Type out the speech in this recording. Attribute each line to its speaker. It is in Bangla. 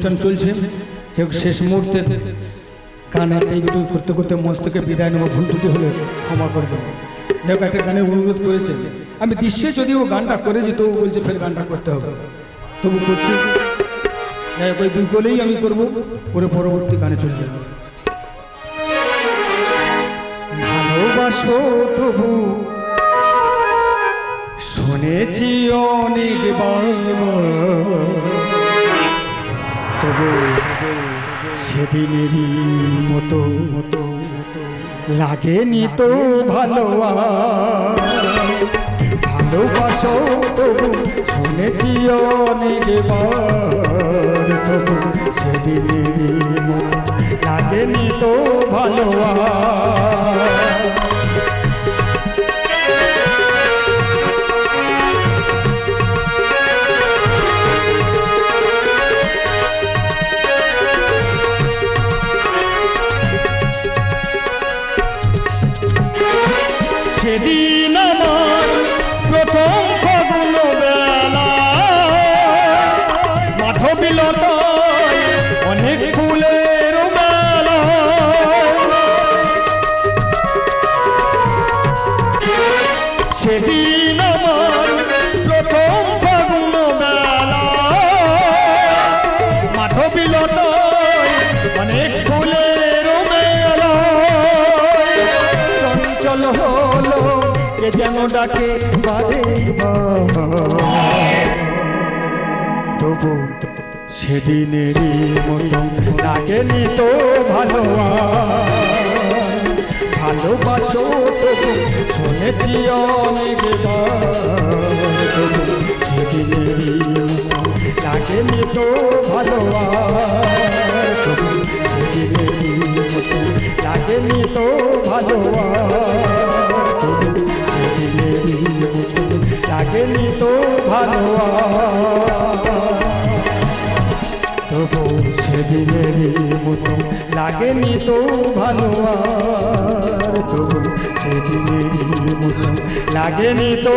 Speaker 1: অনুষ্ঠান চলছে। শেষ মুহূর্তে করতে করতে বিদায় নেব। ভুল ত্রুটি হলে ক্ষমা করে দেবো। একটা অনুরোধ করেছে আমি দৃশ্যে যদিও গানটা করেছি, তবু বলছে ফের গানটা করতে হবে। তবু করছি। ওই দুই বলেই আমি করব, করে পরবর্তী গানে চলে যাব। ভালোবাসো তবু, শুনেছি অনেকবার সেদিনেরই মতো মতো লাগেনি তো ভালো। ভালোবাসো তবু শুনেছি অনেকবার তবু সেদিনেরই মতো লাগেনি তো ভালো সেদিন আমার প্রথম ফাগুন বেলা। মাধবিলত অনেক ফুলের কে ডাকে বারে তবু সেদিনেরই মতো লাগেনি তো ভালো। ভালোবাসো তবু শুনেছি সেদিনেরই মতো লাগেনি ভালো। তবু সেদিনেরই মতো লাগেনি তো ভালো তবু সেদিনেরই মতো লাগেনি তো